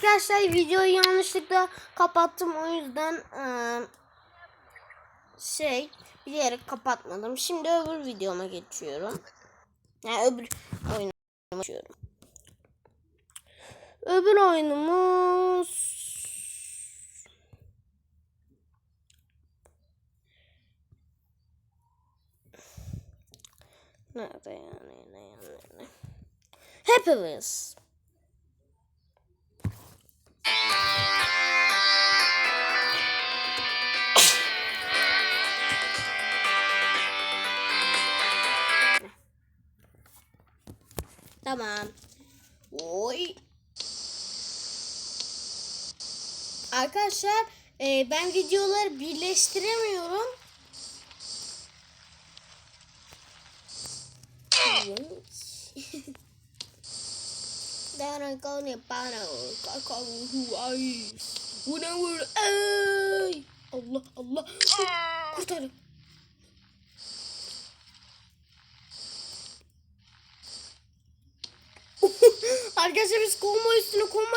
Arkadaşlar videoyu yanlışlıkla kapattım o yüzden eee, şey bilerek kapatmadım. Şimdi öbür videoma geçiyorum. Yani öbür oyunuma geçiyorum. Öbür oyunumuz Nerede yani? Ne yani? Ne? Hepimiz. Tamam. Oy. Arkadaşlar e, ben videoları birleştiremiyorum. Con ne para có con huay. Una vur ay. Allah Allah. Kurtarın. Arkadaşlar biz komba üstüne komba.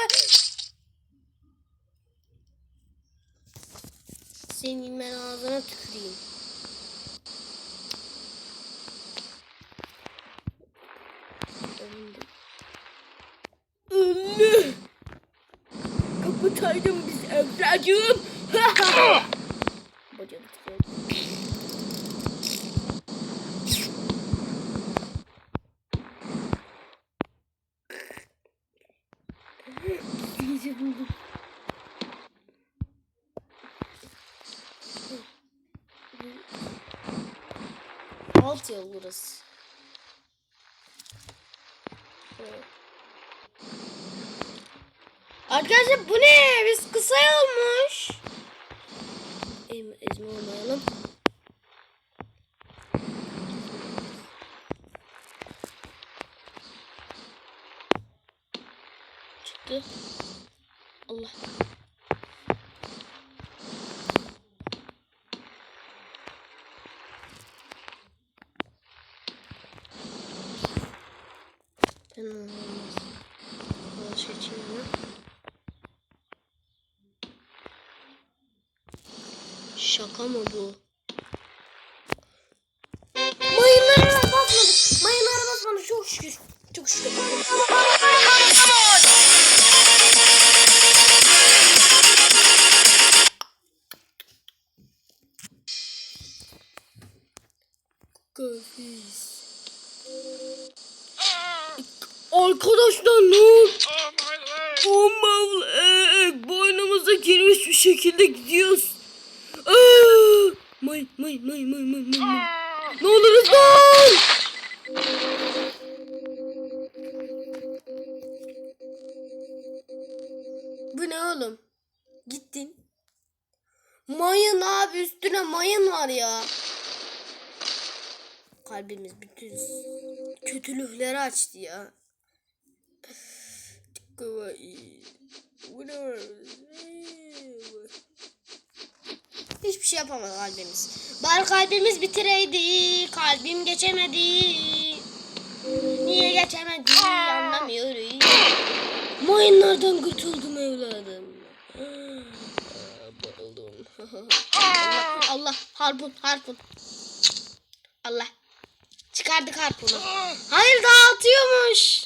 Senin ben ağzına tüküreyim. Öldü. Kapataydım biz evladım. Arkadaşlar bu ne? Biz kısa olmuş. Ezme olmayalım. Çıktı. Allah. Ben olmaz. Çevirme. Şaka mı bu? Arkadaşlar ne oldu? Aman boynumuza girmiş bir şekilde gidiyoruz. May may may may may may. may. Ne oluruz lan? Bu ne oğlum? Gittin. Mayın abi üstüne mayın var ya. Kalbimiz bütün kötülükleri açtı ya. Hiçbir şey yapamadı kalbimiz. Bari kalbimiz bitireydi. Kalbim geçemedi. Niye geçemedi anlamıyorum. Mayınlardan kurtuldum evladım. Bayıldım. Allah, Allah harpun harpun. Allah. Çıkardık harpunu. Hayır dağıtıyormuş.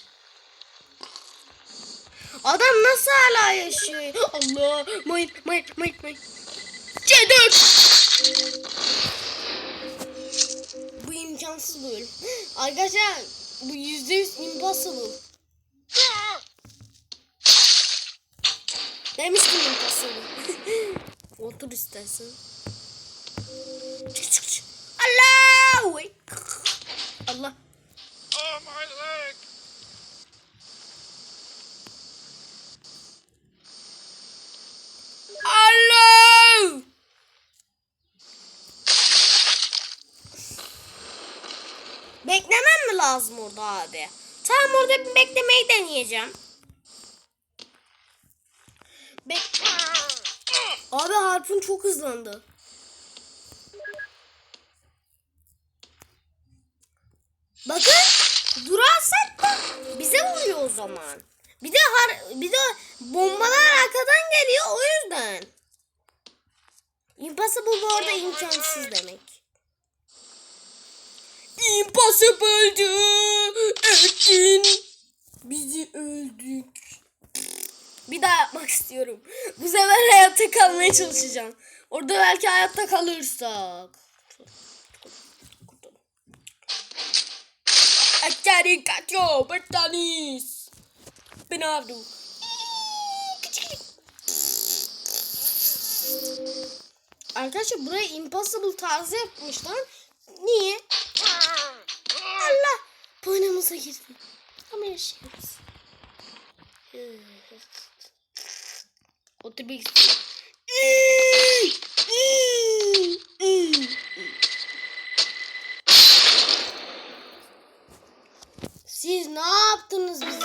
Adam nasıl hala yaşıyor? Allah. Mayın mayın mayın mayın. C4. Bu imkansız bu bölüm. Arkadaşlar bu yüzde yüz impossible. Demiştim impossible. Otur istersen. Çık çık çık. Allah! Oy. Allah. Oh my leg! Allah! Beklemem mi orada abi? Tamam orada bir beklemeyi deneyeceğim. Bek abi harpun çok hızlandı. Bakın durarsak da bize vuruyor o zaman. Bir de har bir de bombalar arkadan geliyor o yüzden. Impossible bu arada imkansız demek. Impossible'dı. Ettin. Bizi öldük. Bir daha yapmak istiyorum. Bu sefer hayatta kalmaya çalışacağım. Orada belki hayatta kalırsak. Ekeri kaço. Bertanis. Penavdu. Arkadaşlar buraya impossible tarzı yapmışlar. Niye? Boynumuza girdi. Ama yaşıyoruz. Oturmak. Siz ne yaptınız bize?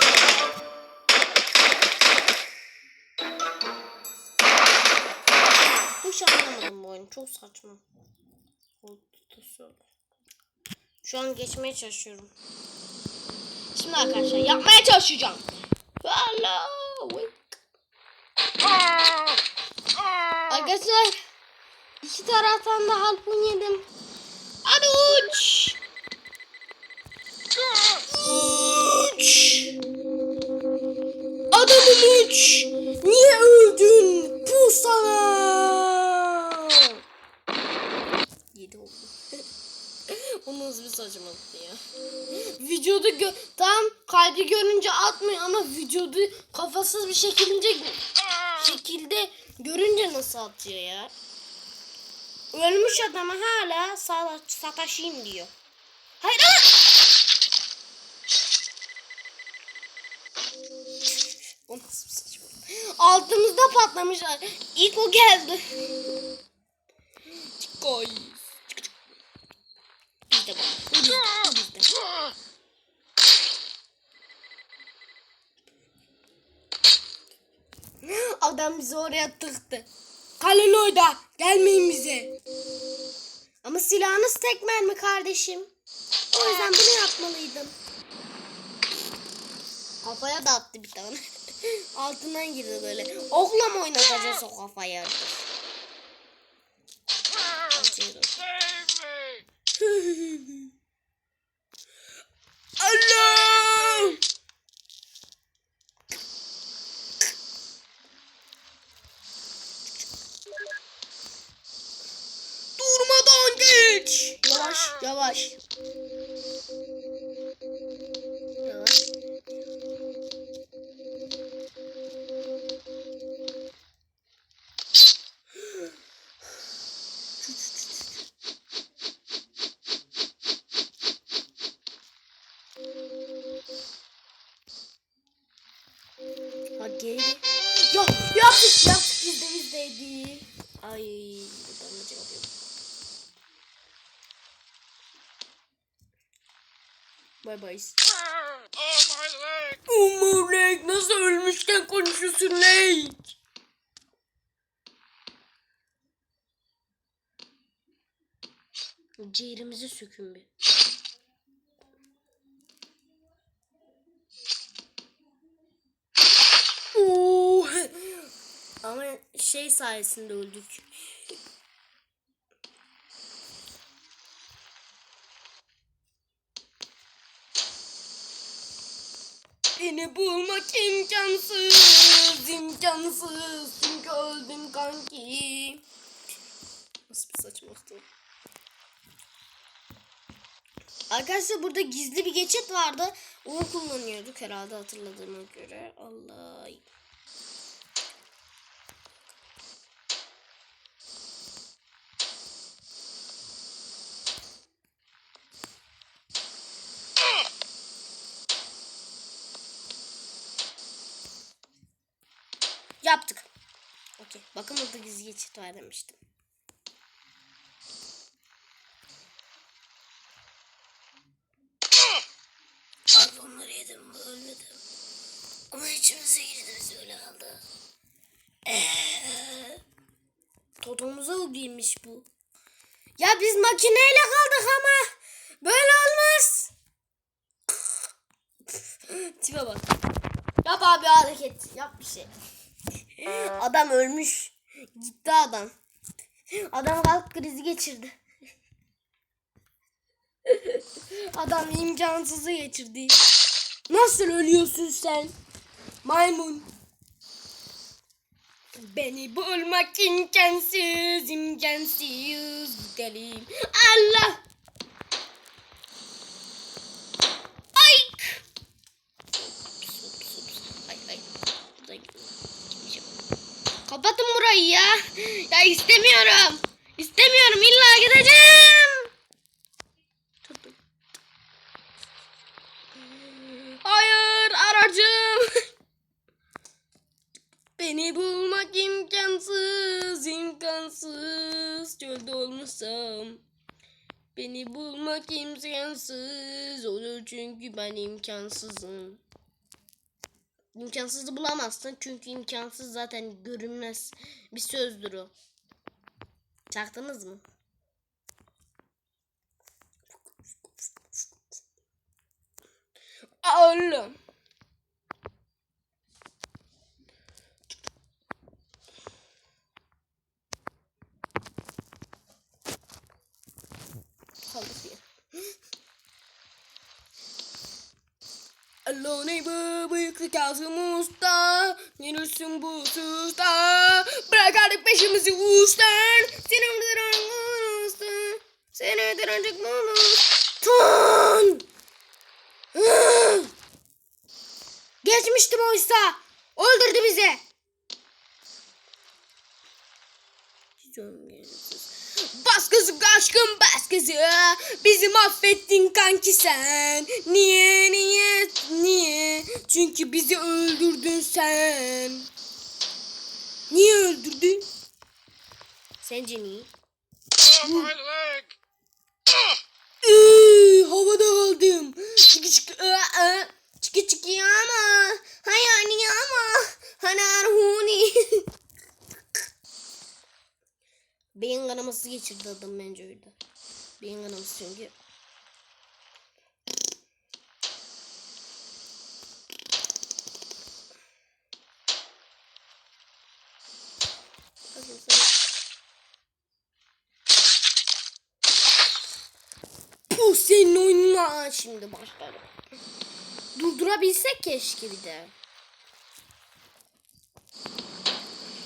Hiç anlamadım bu oyunu. Çok saçma. Şu an geçmeye çalışıyorum. Şimdi arkadaşlar yapmaya çalışacağım. Allah. Arkadaşlar iki taraftan da harpun yedim. Hadi uç. Uç. Adamım uç. Niye öldün? Bu sana. Yedi oldu. Nasıl bir saçmalıktı ya. Vücudu gö tam kalbi görünce atmıyor ama vücudu kafasız bir şekilde şekilde görünce nasıl atıyor ya? Ölmüş adama hala sa sataşayım diyor. Hayır ama! O nasıl bir saçmalık? Altımızda patlamışlar. İlk o geldi. Koy. Biz de bak. Biz de. Biz de. Adam bizi oraya tıktı. Kalın orada. Gelmeyin bize. Ama silahınız tek mermi kardeşim. O yüzden bunu yapmalıydım. Kafaya da attı bir tane. Altından girdi böyle. Okla mı oynatacağız o kafaya? Save me! Allah! Durmadan geç. Yavaş yavaş. De bizdeydi. Ay buradan da yapıyorum. Bye bye. Oh, my leg! Umurek nasıl ölmüşken konuşuyorsun Lake? Ciğerimizi sökün bir. Oo. Ama şey sayesinde öldük. Beni bulmak imkansız, imkansız. Çünkü öldüm kanki. Nasıl bir saçmalıktı. Arkadaşlar burada gizli bir geçit vardı. Onu kullanıyorduk herhalde hatırladığıma göre. Allah. Yaptık. Okey. Bakın burada gizli geçit var demiştim. Abi onları yedim ölmedim. Ama içimize girdi biz öyle kaldı. Eee. Totomuza girmiş bu. Ya biz makineyle kaldık ama böyle olmaz. Tipe bak. Ya Oha bir hareket. Yap bir şey. Adam ölmüş. Gitti adam. Adam kalp krizi geçirdi. Adam imkansızı geçirdi. Nasıl ölüyorsun sen? Maymun. Beni bulmak imkansız, imkansız gidelim. Allah! Ay! Ay ay. Buradan gitmeyeceğim. Kapatın burayı ya. Ya istemiyorum. İstemiyorum illa gideceğim. Hayır aracım. Beni bulmak imkansız, imkansız. Çölde olmuşsam. Beni bulmak imkansız olur çünkü ben imkansızım. İmkansızı bulamazsın çünkü imkansız zaten görünmez bir sözdür o. Çaktınız mı? Oğlum. Kaldık ya. Alo neighbor bıyıklı Kazım Usta. Yürüsün bu susta Bırak artık peşimizi uçtan Seni öldüren usta Seni öldürecek Tun Hı! Geçmiştim oysa. Öldürdü bizi Bas kızı aşkım bas kızı Bizi mahvettin kanki sen. Niye niye niye? Çünkü bizi öldürdün sen. Niye öldürdün? Sence niye! Iıı, havada kaldım. Çıkı çıkı kanaması geçirdi adam bence öyle. Beyin kanaması çünkü. Puh senin oyununa şimdi başlarım. Durdurabilsek keşke bir de.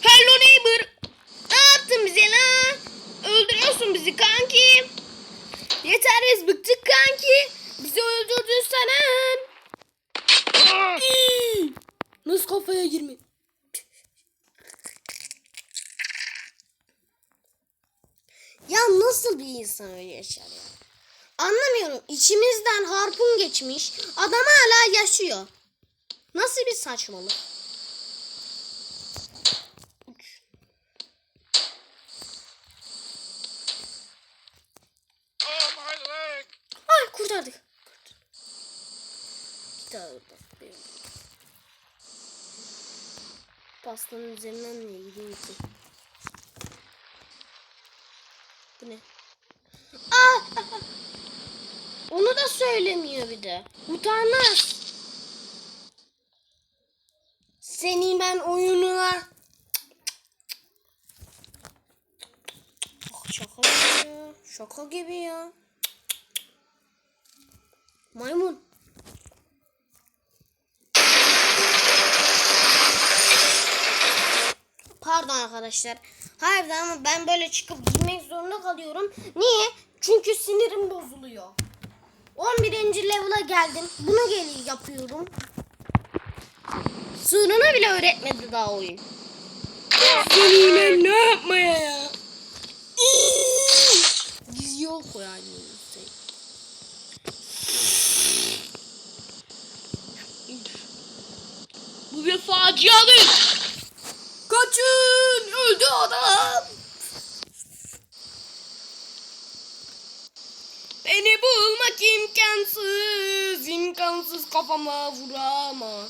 Hello neighbor. Ne yaptın bize lan? Öldürüyorsun bizi kanki. Yeter biz bıktık kanki. Bizi öldürdün sen. İyi. Nasıl kafaya girme? Ya nasıl bir insan öyle yaşar ya? Anlamıyorum. İçimizden harpun geçmiş. Adam hala yaşıyor. Nasıl bir saçmalık? Oh, my leg! Ay kurtardık. Git abi oradan. Benim. Pastanın üzerinden niye gideyim? Bu ne? Aa! Onu da söylemiyor bir de. Utanmaz. Seni ben oyununa... Ah. Şaka gibi ya. Maymun. Pardon arkadaşlar. Harbiden ama ben böyle çıkıp girmek zorunda kalıyorum. Niye? Çünkü sinirim bozuluyor. 11. level'a geldim. Bunu geri yapıyorum. Sığınını bile öğretmedi daha oyun. Seninle ne yapmaya ya? Gizli yol koy annem. Bu bir faciadır. Kaçın öldü adam. Beni bulmak imkansız, imkansız kafama vurama.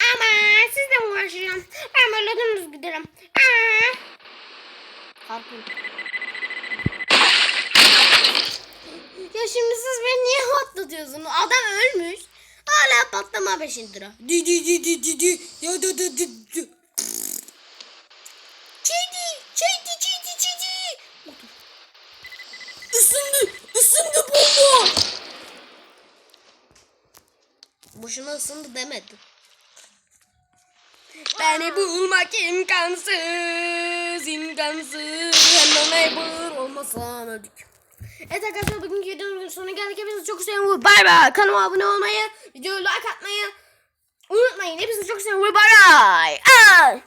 Ama sizle uğraşacağım. Ben böyle dümdüz giderim. Aa. Harpun. Ya şimdi siz beni niye patlatıyorsunuz? Adam ölmüş. Hala patlama peşindir. Di di di di di di. Ya da da di di. Çeydi, çeydi, çeydi, çeydi. Isındı. Isındı bomba. Boşuna ısındı demedim. Beni bulmak imkansız. imkansız. Hello neighbor olmasan öldük. Evet arkadaşlar bugünkü videonun sonuna geldik. Hepinizi çok seviyorum. Bay bay. Kanalıma abone olmayı, videoyu like atmayı unutmayın. Hepinizi çok seviyorum. Bay bay. Ay.